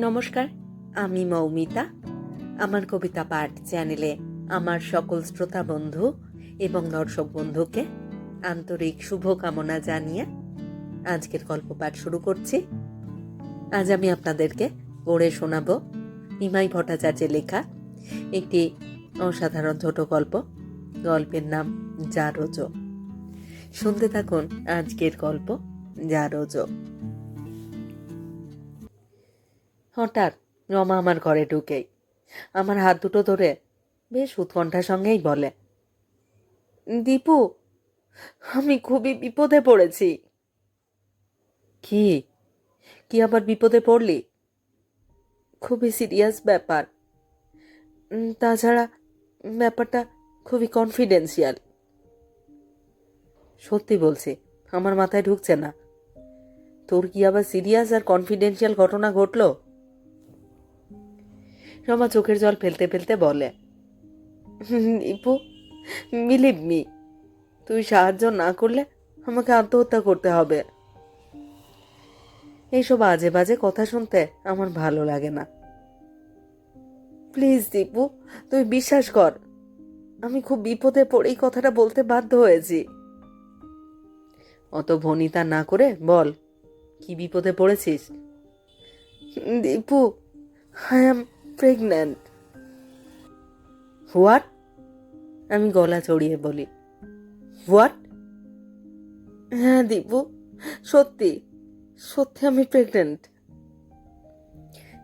নমস্কার। আমি মৌমিতা। আমার কবিতা পাঠ চ্যানেলে আমার সকল শ্রোতা বন্ধু এবং দর্শক বন্ধুকে আন্তরিক শুভকামনা জানিয়ে আজকের গল্প পাঠ শুরু করছি। আজ আমি আপনাদেরকে পড়ে শোনাব নিমাই ভট্টাচার্যের লেখা একটি অসাধারণ ছোট গল্প। গল্পের নাম জারোজো। শুনতে থাকুন আজকের গল্প জারোজো। হঠাৎ রমা আমার ঘরে ঢুকেই। আমার হাত দুটো ধরে বেশ উৎকণ্ঠার সঙ্গেই বলে, দীপু, আমি খুবই বিপদে পড়েছি। কি? কি আবার বিপদে পড়লি? খুবই সিরিয়াস ব্যাপার। তাছাড়া ব্যাপারটা খুবই কনফিডেন্সিয়াল সত্যি বলছি, আমার মাথায় ঢুকছে না। তোর কি আবার সিরিয়াস আর কনফিডেন্সিয়াল ঘটনা ঘটলো? রমা চোখের জল ফেলতে ফেলতে বলে ইপু বিলিভ মি তুই সাহায্য না করলে আমাকে আত্মহত্যা করতে হবে। এইসব আজে বাজে কথা শুনতে আমার ভালো লাগে না। প্লিজ দীপু তুই বিশ্বাস কর, আমি খুব বিপদে পড়েই কথাটা বলতে বাধ্য হয়েছি। অত ভনিতা না করে বল, কি বিপদে পড়েছিস? Dipu I am pregnant what আমি গলা চড়িয়ে বলি। হোয়াট হ্যাঁ দীপু। সত্যি সত্যি আমি প্রেগনেন্ট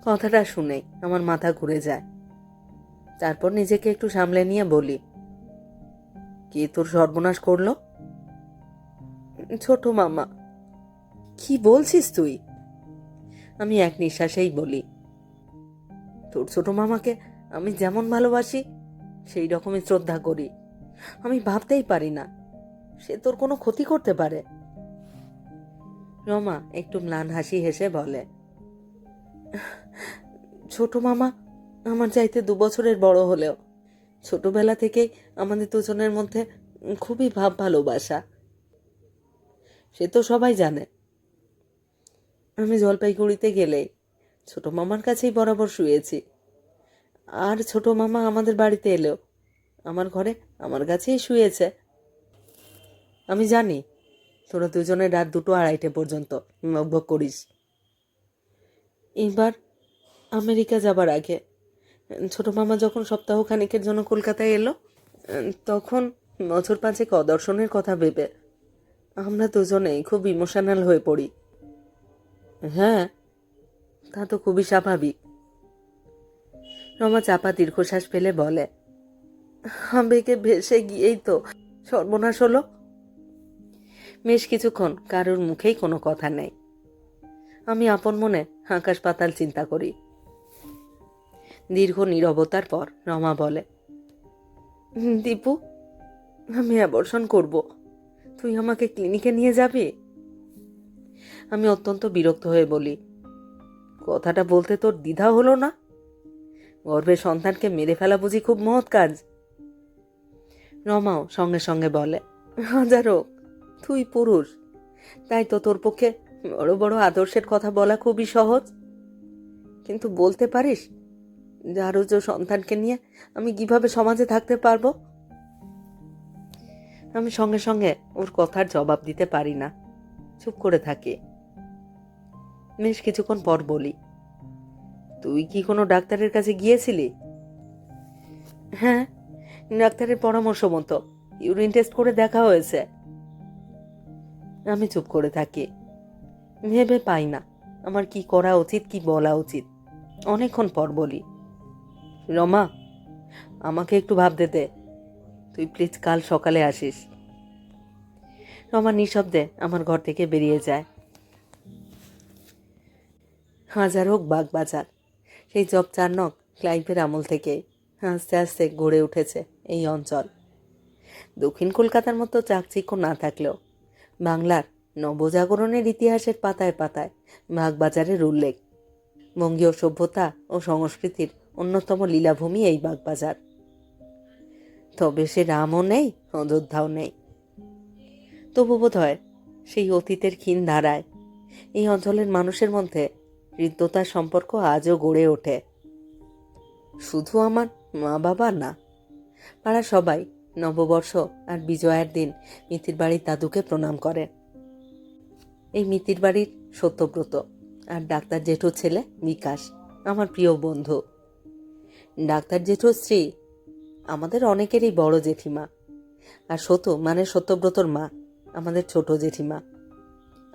কথাটা শুনে আমার মাথা ঘুরে যায়। তারপর নিজেকে একটু সামলে নিয়ে বলি, কে তোর সর্বনাশ করল? ছোট মামা, কি বলছিস তুই? আমি এক নিঃশ্বাসেই বলি তোর ছোট মামাকে আমি যেমন ভালোবাসি, সেই রকমই শ্রদ্ধা করি। আমি ভাবতেই পারি না সে তোর কোনো ক্ষতি করতে পারে। রমা একটু ম্লান হাসি হেসে বলে, ছোট মামা, আমার চাইতে দু বছরের বড় হলেও ছোটবেলা থেকেই আমাদের দুজনের মধ্যে খুবই ভাব ভালোবাসা। সে তো সবাই জানে। আমি জলপাইগুড়িতে গেলেই ছোট মামার কাছেই বরাবর শুয়েছি। আর ছোট মামা আমাদের বাড়িতে এলো। আমার ঘরে আমার কাছেই শুয়েছে। আমি জানি, তোরা দুজনে রাত দুটো আড়াইটে পর্যন্ত বকবক করিস। এবার আমেরিকা যাবার আগে, ছোট মামা যখন সপ্তাহ খানিকের জন্য কলকাতায় এলো, তখন বছর পাঁচেক অদর্শনের কথা ভেবে আমরা দুজনেই খুব ইমোশনাল হয়ে পড়ি। হ্যাঁ তা তো খুবই স্বাভাবিক। রমা চাপা দীর্ঘশ্বাস ফেলে বলে, আবেগে ভেসে গিয়েই তো সর্বনাশ হলো? বেশ কিছুক্ষণ কারোর মুখেই কোনো কথা নেই। আমি আপন মনে আকাশ পাতাল চিন্তা করি। দীর্ঘ নীরবতার পর রমা বলে, দীপু, আমি অ্যাবর্ষণ করব। তুই আমাকে ক্লিনিকে নিয়ে যাবি? আমি অত্যন্ত বিরক্ত হয়ে বলি কথাটা বলতে তোর দ্বিধা হলো না? গর্ভের সন্তানকে মেরে ফেলা বুঝি খুব মহৎ কাজ। রমাও সঙ্গে সঙ্গে বলে, হাজারো, তুই পুরুষ, তাই তো তোর পক্ষে বড় বড় আদর্শের কথা বলা খুবই সহজ। কিন্তু বলতে পারিস যে সন্তানকে নিয়ে আমি কীভাবে সমাজে থাকতে পারব? আমি সঙ্গে সঙ্গে ওর কথার জবাব দিতে পারি না। চুপ করে থাকি। বেশ কিছুক্ষণ পর বলি, তুই কি কোনো ডাক্তারের কাছে গিয়েছিলি? হ্যাঁ ডাক্তারের পরামর্শ মতো, ইউরিন টেস্ট করে দেখা হয়েছে। আমি চুপ করে থাকি, ভেবে পাই না, আমার কি করা উচিত, কি বলা উচিত। অনেকক্ষণ পর বলি, রমা, আমাকে একটু ভাবতে দে, তুই প্লিজ কাল সকালে আসিস। রমা নিঃশব্দে আমার ঘর থেকে বেরিয়ে যায়। হাজার হোক বাগবাজার সেই জব চারনক ক্লাইভের আমল থেকে আস্তে আস্তে গড়ে উঠেছে এই অঞ্চল। দক্ষিণ কলকাতার মতো চাকচিক্য না থাকলেও বাংলার নবজাগরণের ইতিহাসের পাতায় পাতায় বাগবাজারের উল্লেখ। বঙ্গীয় সভ্যতা ও সংস্কৃতির অন্যতম লীলাভূমি এই বাগবাজার। তবে সে রামও নেই, অযোধ্যাও নেই। তবু বোধ হয় সেই অতীতের ক্ষীণ ধারায় এই অঞ্চলের মানুষের মধ্যে হৃদ্যতার সম্পর্ক আজও গড়ে ওঠে। শুধু আমার মা বাবা না পাড়া সবাই নববর্ষ আর বিজয়ার দিন মিতির বাড়ির দাদুকে প্রণাম করে। এই মিতির বাড়ির সত্যব্রত আর ডাক্তার জেঠুর ছেলে বিকাশ, আমার প্রিয় বন্ধু। ডাক্তার জেঠুর স্ত্রী, আমাদের অনেকেরই বড় জেঠিমা। আর সত মানে সত্যব্রতর মা, আমাদের ছোট জেঠিমা।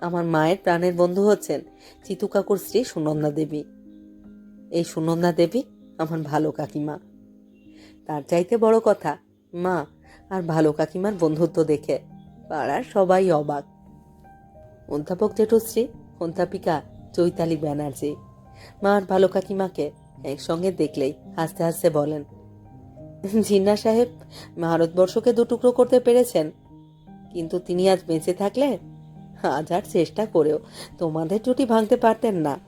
আমার মায়ের প্রাণের বন্ধু হচ্ছেন চিতু কাকুর স্ত্রী সুনন্দা দেবী। এই সুনন্দা দেবী আমার ভালো কাকিমা। তার চাইতে বড় কথা, মা আর ভালো কাকিমার বন্ধুত্ব দেখে পাড়ার সবাই অবাক। অধ্যাপক জেঠশ্রী অধ্যাপিকা চৈতালি ব্যানার্জি, মা আর ভালো কাকিমাকে একসঙ্গে দেখলেই হাসতে হাসতে বলেন জিন্না সাহেব, ভারতবর্ষকে দুটুকরো করতে পেরেছেন, কিন্তু তিনি আজ বেঁচে থাকলে হাজার চেষ্টা করেও তোমাদের জুটি ভাঙতে পারতেন না।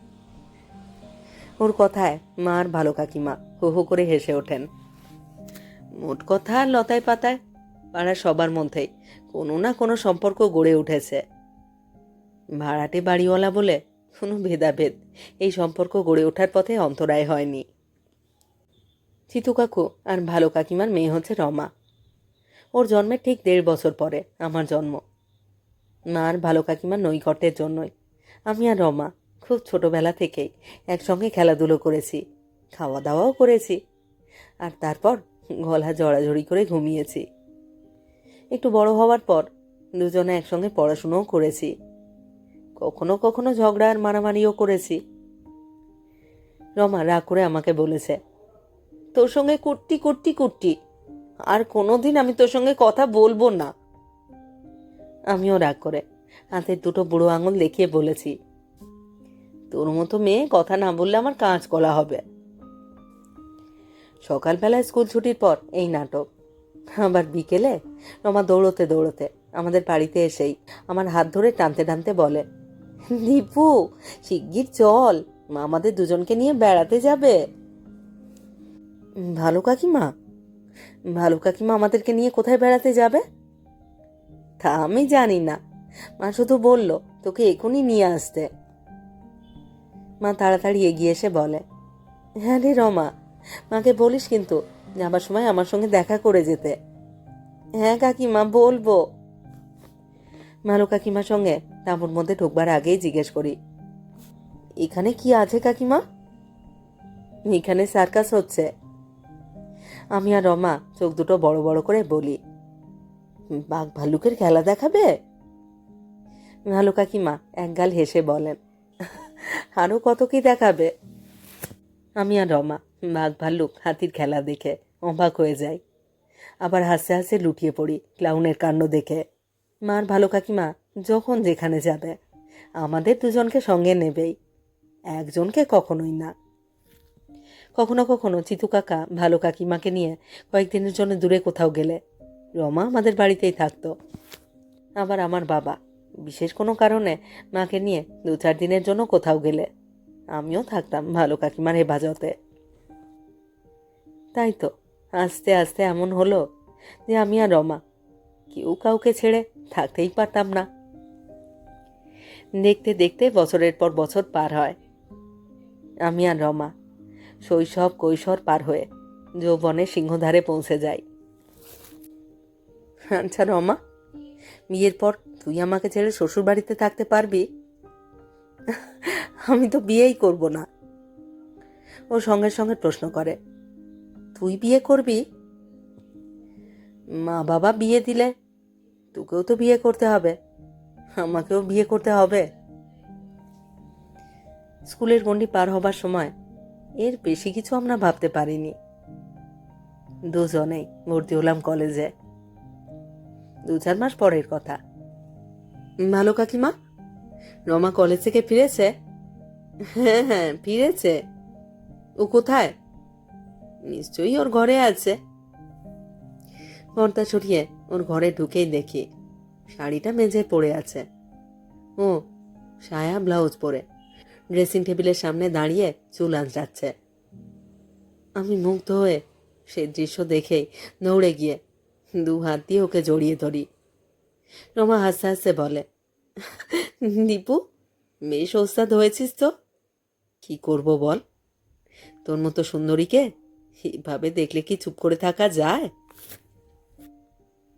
ওর কথায় মা আর ভালো কাকিমা হো হো করে হেসে ওঠেন। মোট কথা লতায় পাতায় পাড়ার সবার মধ্যেই কোনো না কোনো সম্পর্ক গড়ে উঠেছে। ভাড়াটে বাড়িওয়ালা বলে কোনো ভেদাভেদ এই সম্পর্ক গড়ে ওঠার পথে অন্তরায় হয়নি। চিতু কাকু আর ভালো কাকিমার মেয়ে হচ্ছে রমা। ওর জন্মের ঠিক দেড় বছর পরে, আমার জন্ম। মা আর ভালো কাকিমা নৈকট্যের জন্যই। আমি আর রমা খুব ছোটবেলা থেকেই একসঙ্গে খেলাধুলো করেছি খাওয়া দাওয়াও করেছি। আর তারপর গলা জড়াজড়ি করে ঘুমিয়েছি। একটু বড় হওয়ার পর দুজনে একসঙ্গে পড়াশুনোও করেছি। কখনো কখনো ঝগড়া আর মারামারিও করেছি। রমা রাগ করে আমাকে বলেছে, তোর সঙ্গে কুট্টি কুট্টি কুট্টি, আর কোনোদিন আমি তোর সঙ্গে কথা বলব না। আমিও রাগ করে। হাতের দুটো বুড়ো আঙুল দেখিয়ে বলেছি, তোর মতো মেয়ে কথা না বললে আমার কাজ কলা হবে। সকালবেলায় স্কুল ছুটির পর এই নাটক। আবার বিকেলে রমা দৌড়তে দৌড়তে আমাদের বাড়িতে এসেই আমার হাত ধরে টানতে টানতে বলে, দীপু, শিগগির চল, মা আমাদের দুজনকে নিয়ে বেড়াতে যাবে। ভালো কাকিমা? ভালো কাকিমা আমাদেরকে নিয়ে কোথায় বেড়াতে যাবে? তা আমি জানি না। মা শুধু বলল, তোকে এখনই নিয়ে আসতে। মা তাড়াতাড়ি এগিয়ে এসে বলে হ্যাঁ রে রমা, মাকে বলিস কিন্তু যাবার সময় আমার সঙ্গে দেখা করে যেতে। হ্যাঁ কাকিমা, বলব। মালো কাকিমার সঙ্গে তাঁবুর মধ্যে ঢুকবার আগেই জিজ্ঞেস করি, এখানে কি আছে কাকিমা? এখানে সার্কাস হচ্ছে। আমি আর রমা চোখ দুটো বড় বড় করে বলি বাঘ ভাল্লুকের খেলা দেখাবে? ভালো কাকিমা একগাল হেসে বলেন আরও কত কি দেখাবে? আমি আর রমা, বাঘ ভাল্লুক, হাতির খেলা দেখে, অবাক হয়ে যাই। আবার হাসতে হাসতে লুটিয়ে পড়ি ক্লাউনের কাণ্ড দেখে। মার ভালো কাকিমা, যখন যেখানে যাবে, আমাদের দুজনকে সঙ্গে নেবেই, একজনকে কখনোই না। কখনো কখনো চিতু কাকা ভালো কাকিমাকে নিয়ে কয়েকদিনের জন্য দূরে কোথাও গেলে রমা আমাদের বাড়িতেই থাকতো। আবার আমার বাবা, বিশেষ কোনো কারণে মাকে নিয়ে দু চার দিনের জন্য কোথাও গেলে। আমিও থাকতাম ভালো কাকিমার হেফাজতে। তাই তো, আস্তে আস্তে এমন হলো যে আমি আর রমা কেউ কাউকে ছেড়ে থাকতেই পারতাম না। দেখতে দেখতে বছরের পর বছর পার হয়। আমি আর রমা শৈশব কৈশোর পার হয়ে যৌবনে সিংহধারে পৌঁছে যাই। আচ্ছা রমা, বিয়ের পর তুই আমাকে ছেড়ে শ্বশুর বাড়িতে থাকতে পারবি? আমি তো বিয়েই করব না। ও সঙ্গে সঙ্গে প্রশ্ন করে, তুই বিয়ে করবি? মা বাবা বিয়ে দিলে তোকেও তো বিয়ে করতে হবে। আমাকেও বিয়ে করতে হবে। স্কুলের গণ্ডি পার হবার সময় এর বেশি কিছু আমরা ভাবতে পারিনি। দুজনেই ভর্তি হলাম কলেজে। দু চার মাস পরের কথা। ভালো কাকিমা, রমা কলেজ থেকে ফিরেছে? হ্যাঁ হ্যাঁ ফিরেছে। ও কোথায়? নিশ্চয়ই ওর ঘরে আছে। পর্দা সরিয়ে ওর ঘরে ঢুকেই দেখি, শাড়িটা মেঝে পড়ে আছে। ও, সায়া ব্লাউজ পরে। ড্রেসিং টেবিলের সামনে দাঁড়িয়ে চুল আঁচড়াচ্ছে। আমি মুগ্ধ হয়ে সেই দৃশ্য দেখেই দৌড়ে গিয়ে দু হাত দিয়ে ওকে জড়িয়ে ধরি। রমা হাসতে হাসতে বলে, দীপু, বেশ ওস্তাদ হয়েছিস তো। কি করব বল? তোর মতো সুন্দরীকে এইভাবে দেখলে কি চুপ করে থাকা যায়?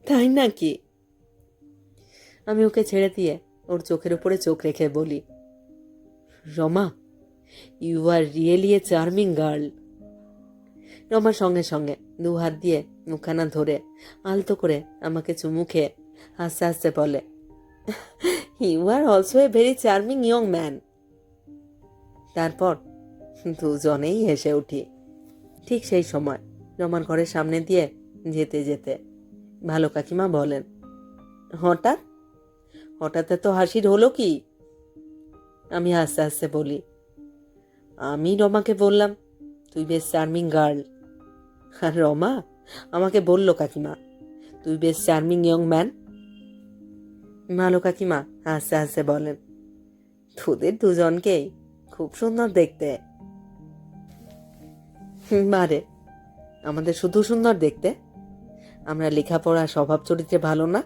তাই নাকি? আমি ওকে ছেড়ে দিয়ে ওর চোখের উপরে চোখ রেখে বলি, Rama you are really a charming girl রমার সঙ্গে সঙ্গে দু হাত দিয়ে মুখখানা ধরে আলতো করে আমাকে চুমু খেয়ে হাসতে হাসতে বলে you are also a very charming young man তারপর দুজনেই হেসে উঠি। ঠিক সেই সময় রমার ঘরের সামনে দিয়ে যেতে যেতে ভালো কাকিমা বলেন, হঠাৎ? হঠাৎ তো হাসির হলো কি? আমি হাসতে হাসতে বলি, আমি রমাকে বললাম, তুই বেশ চার্মিং গার্ল আর রমা আমাকে বলল কাকিমা, তুই বেশ চার্মিং ইয়ং ম্যান ভালো কাকিমা, হাসতে হাসতে বলেন তোদের দুজনকেই খুব সুন্দর দেখতে। মারে আমাদের শুধু সুন্দর দেখতে? আমরা লেখাপড়া স্বভাব চরিত্রে ভালো না?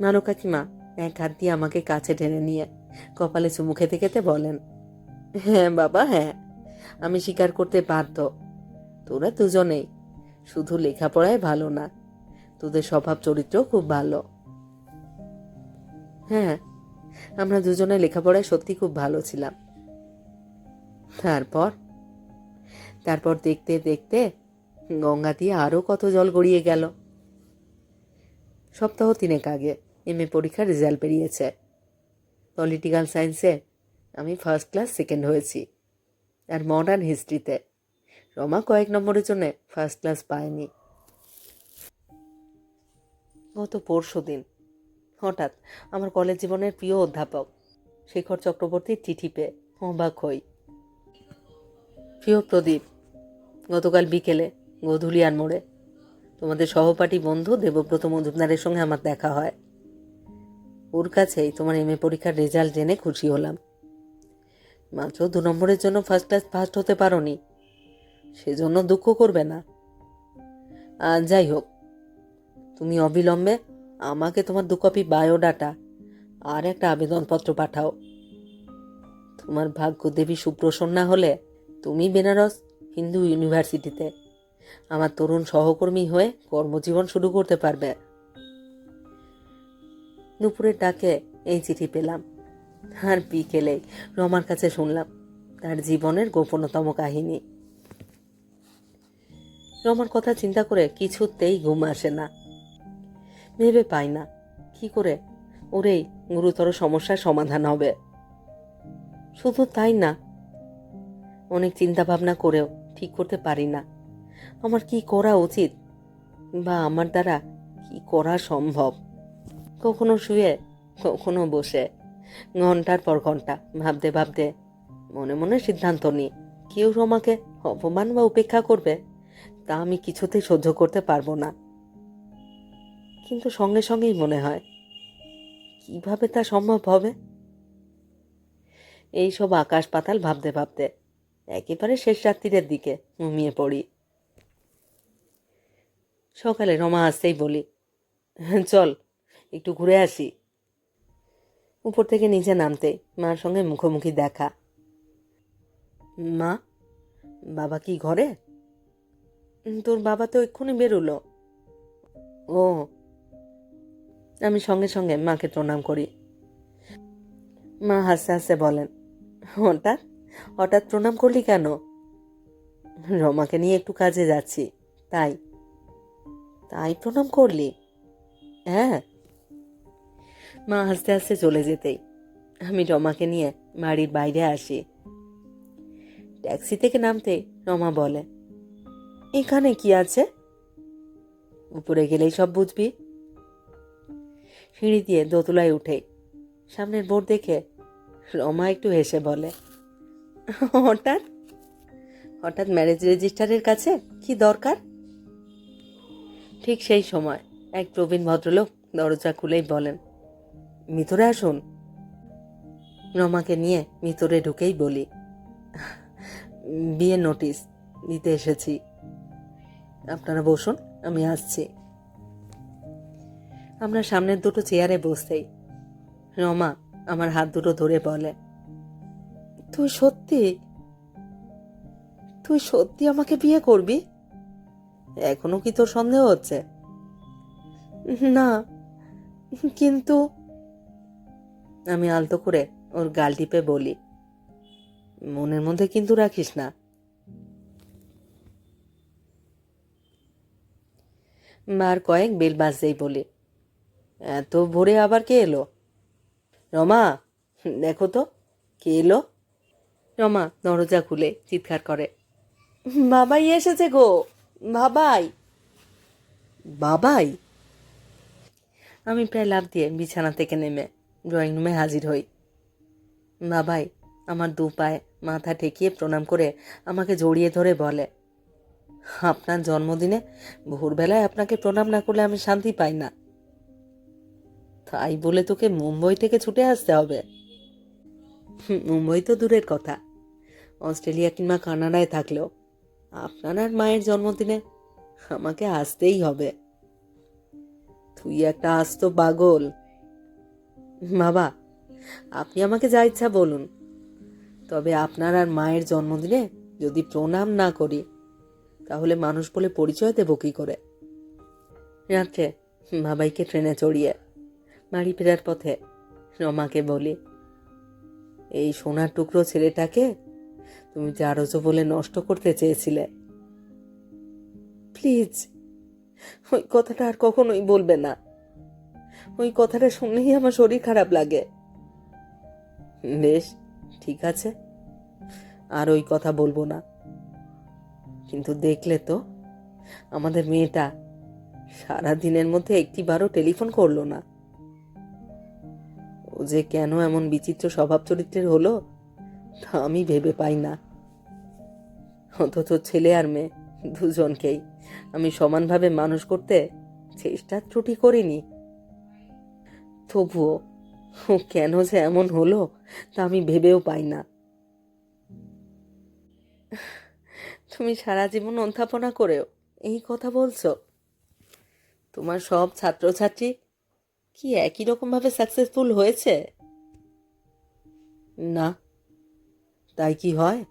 নানু কাকিমা, এক হাত দিয়ে আমাকে কাছে টেনে নিয়ে কপালে চুমু খেতে খেতে বলেন হ্যাঁ বাবা হ্যাঁ আমি স্বীকার করতে বাধ্য। তোরা দুজনেই শুধু লেখাপড়ায় ভালো না। তোদের স্বভাব চরিত্র খুব ভালো। হ্যাঁ আমরা দুজনে লেখাপড়ায় সত্যি খুব ভালো ছিলাম। তারপর? তারপর দেখতে দেখতে গঙ্গা দিয়ে আরও কত জল গড়িয়ে গেল। সপ্তাহ তিনেক আগে এম এ পরীক্ষার রেজাল্ট বেরিয়েছে। পলিটিক্যাল সায়েন্সে আমি ফার্স্ট ক্লাস, সেকেন্ড হয়েছি। আর মডার্ন হিস্ট্রিতে। রমা কয়েক নম্বরের জন্য ফার্স্ট ক্লাস পায়নি। গত পরশু দিন। হঠাৎ আমার কলেজ জীবনের প্রিয় অধ্যাপক, শেখর চক্রবর্তীর চিঠি পেয়ে অবাক হই। প্রিয় প্রদীপ, গতকাল বিকেলে গধুলিয়ার মোড়ে তোমাদের সহপাঠী বন্ধু দেবব্রত মজুমদারের সঙ্গে আমার দেখা হয়। ওর কাছেই তোমার এম এ পরীক্ষার রেজাল্ট জেনে খুশি হলাম। মাত্র দু নম্বরের জন্য ফার্স্ট ক্লাস ফার্স্ট হতে পারোনি। সেজন্য দুঃখ করবে না। যাই হোক, তুমি অবিলম্বে আমাকে তোমার দু কপি বায়োডাটা আর একটা আবেদনপত্র পাঠাও। তোমার ভাগ্য দেবী সুপ্রসন্না হলে তুমি বেনারস হিন্দু ইউনিভার্সিটিতে আমার তরুণ সহকর্মী হয়ে কর্মজীবন শুরু করতে পারবে। দুপুরের ডাকে এই চিঠি পেলাম। আর বিকেলে রমার কাছে শুনলাম তার জীবনের গোপনতম কাহিনী। রমার কথা চিন্তা করে কিছুতেই ঘুম আসে না। ভেবে পাই না, কি করে ওর এই গুরুতর সমস্যার সমাধান হবে। শুধু তাই না, অনেক চিন্তা ভাবনা করেও ঠিক করতে পারি না। আমার কি করা উচিত বা আমার দ্বারা কি করা সম্ভব? কখনো শুয়ে, কখনো বসে, ঘণ্টার পর ঘণ্টা ভাবতে ভাবতে মনে মনে সিদ্ধান্ত নিই, কেউ রমাকে অপমান বা উপেক্ষা করবে? তা আমি কিছুতেই সহ্য করতে পারব না। কিন্তু সঙ্গে সঙ্গেই মনে হয়, কীভাবে তা সম্ভব হবে? এই সব আকাশ পাতাল ভাবতে ভাবতে, একেবারে শেষ রাত্রিরের দিকে ঘুমিয়ে পড়ি। সকালে রমা আসতেই বলি, চল, একটু ঘুরে আসি। উপর থেকে নিচে নামতে মার সঙ্গে মুখোমুখি দেখা। মা, বাবা কি ঘরে? তোর বাবা তো এক্ষুনি বেরোলো। ও। আমি সঙ্গে সঙ্গে মাকে প্রণাম করি। মা হাসতে হাসতে বলেন, হঠাৎ? হঠাৎ প্রণাম করলি কেন? রমাকে নিয়ে একটু কাজে যাচ্ছি, তাই। তাই প্রণাম করলি? হ্যাঁ। মা হাসতে হাসতে চলে যেতেই আমি রমাকে নিয়ে বাড়ির বাইরে আসি। ট্যাক্সি থেকে নামতে রমা বলে এখানে কি আছে? উপরে গেলেই সব বুঝবি। সিঁড়ি দিয়ে দোতলায় উঠে সামনের বোর্ড দেখে রমা একটু হেসে বলে, হঠাৎ? হঠাৎ ম্যারেজ রেজিস্টারের কাছে কি দরকার? ঠিক সেই সময় এক প্রবীণ ভদ্রলোক দরজা খুলেই বলেন, ভিতরে আসুন। রমাকে নিয়ে ভিতরে ঢুকেই বলি, বিয়ের নোটিশ দিতে এসেছি। আপনারা বসুন, আমি আসছি। আমরা সামনের দুটো চেয়ারে বসতেই। রমা আমার হাত দুটো ধরে বলে, তুই সত্যি তুই সত্যি আমাকে বিয়ে করবি? এখনও কি তোর সন্দেহ হচ্ছে? না, কিন্তু আমি আলতো করে ওর গাল টিপে বলি, মনের মধ্যে কিন্তু রাখিস না। মার কয়েক বেল বাজতেই বলি। এত ভোরে আবার কে এলো? রমা, দেখো তো, কে এলো? রমা দরজা খুলে চিৎকার করে, বাবাই এসেছে গো, বাবাই। বাবাই? আমি প্রায় লাভ দিয়ে বিছানা থেকে নেমে ড্রয়িং রুমে হাজির হই। বাবাই, আমার দু পায়ে মাথা ঠেকিয়ে প্রণাম করে আমাকে জড়িয়ে ধরে বলে আপনার জন্মদিনে ভোরবেলায় আপনাকে প্রণাম না করলে আমি শান্তি পাই না। তাই বলে তোকে মুম্বই থেকে ছুটে আসতে হবে। মুম্বই তো দূরের কথা। অস্ট্রেলিয়া কিংবা কানাডায় থাকলেও আপনার আর মায়ের জন্মদিনে আমাকে আসতেই হবে। তুই একটা আস্ত পাগল। বাবা, আপনি আমাকে যা ইচ্ছা বলুন। তবে আপনার আর মায়ের জন্মদিনে যদি প্রণাম না করি তাহলে মানুষ বলে পরিচয় দেবো কী করে? রাত্রে বাবাইকে ট্রেনে চড়িয়ে বাড়ি ফেরার পথে রমাকে বলি, এই সোনার টুকরো ছেলেটাকে তুমি জারজো বলে নষ্ট করতে চেয়েছিলে। প্লিজ, ওই কথাটা আর কখনোই বলবে না। ওই কথাটা শুনলেই আমার শরীর খারাপ লাগে। বেশ, ঠিক আছে। আর ওই কথা বলব না। কিন্তু দেখলে তো আমাদের মেয়েটা সারা দিনের মধ্যে একটিবারও টেলিফোন করল না। ও যে কেন এমন বিচিত্র স্বভাব চরিত্রের হলো, তা আমি ভেবে পাই না। অথচ ছেলে আর মেয়ে দুজনকেই আমি সমানভাবে মানুষ করতে চেষ্টা ত্রুটি করিনি। তবুও ও কেন যে এমন হলো, তা আমি ভেবেও পাই না। তুমি সারা জীবন অধ্যাপনা করেও এই কথা বলছো? তোমার সব ছাত্রছাত্রী কি একই রকমভাবে সাকসেসফুল হয়েছে? না। তাই কি হয়?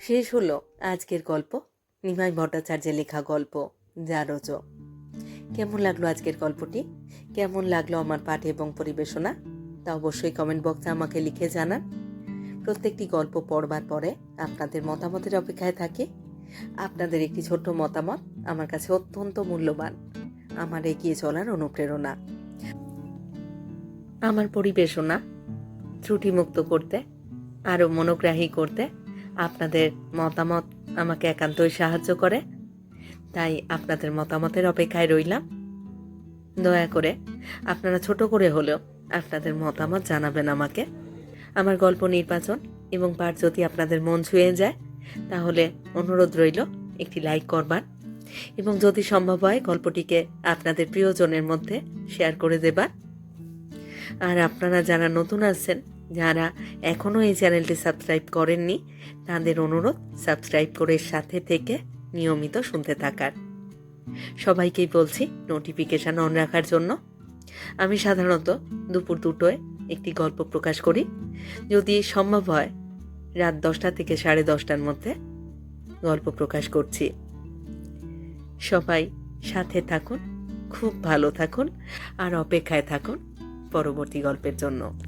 শেষ হলো আজকের গল্প, নিমাই ভট্টাচার্যের লেখা গল্প জারজ কেমন লাগল আজকের গল্পটি? কেমন লাগল আমার পাঠ এবং পরিবেশনা? তা অবশ্যই কমেন্ট বক্সে আমাকে লিখে জানান। প্রত্যেকটি গল্প পড়বার পরে আপনাদের মতামতের অপেক্ষায় থাকি। আপনাদের একটি ছোট্ট মতামত আমার কাছে অত্যন্ত মূল্যবান। আমার এগিয়ে চলার অনুপ্রেরণা। আমার পরিবেশনা। ত্রুটিমুক্ত করতে, আরও মনোগ্রাহী করতে আপনাদের মতামত আমাকে একান্তই সাহায্য করে। তাই আপনাদের মতামতের অপেক্ষায় রইলাম। দয়া করে আপনারা ছোট করে হলেও আপনাদের মতামত জানাবেন আমাকে। আমার গল্প নির্বাচন এবং পাঠ যদি আপনাদের মন ছুঁয়ে যায়, তাহলে অনুরোধ রইল একটি লাইক করবার। এবং যদি সম্ভব হয়, গল্পটিকে আপনাদের প্রিয়জনের মধ্যে শেয়ার করে দেবার। আর আপনারা যারা নতুন আছেন, যারা এখনও এই চ্যানেলটি সাবস্ক্রাইব করেননি, তাদের অনুরোধ সাবস্ক্রাইব করে সাথে থেকে নিয়মিত শুনতে থাকার। সবাইকেই বলছি নোটিফিকেশান অন রাখার জন্য আমি সাধারণত দুপুর দুটোয় একটি গল্প প্রকাশ করি। যদি সম্ভব হয়, রাত দশটা থেকে সাড়ে দশটার মধ্যে গল্প প্রকাশ করছি। সবাই সাথে থাকুন, খুব ভালো থাকুন আর অপেক্ষায় থাকুন পরবর্তী গল্পের জন্য।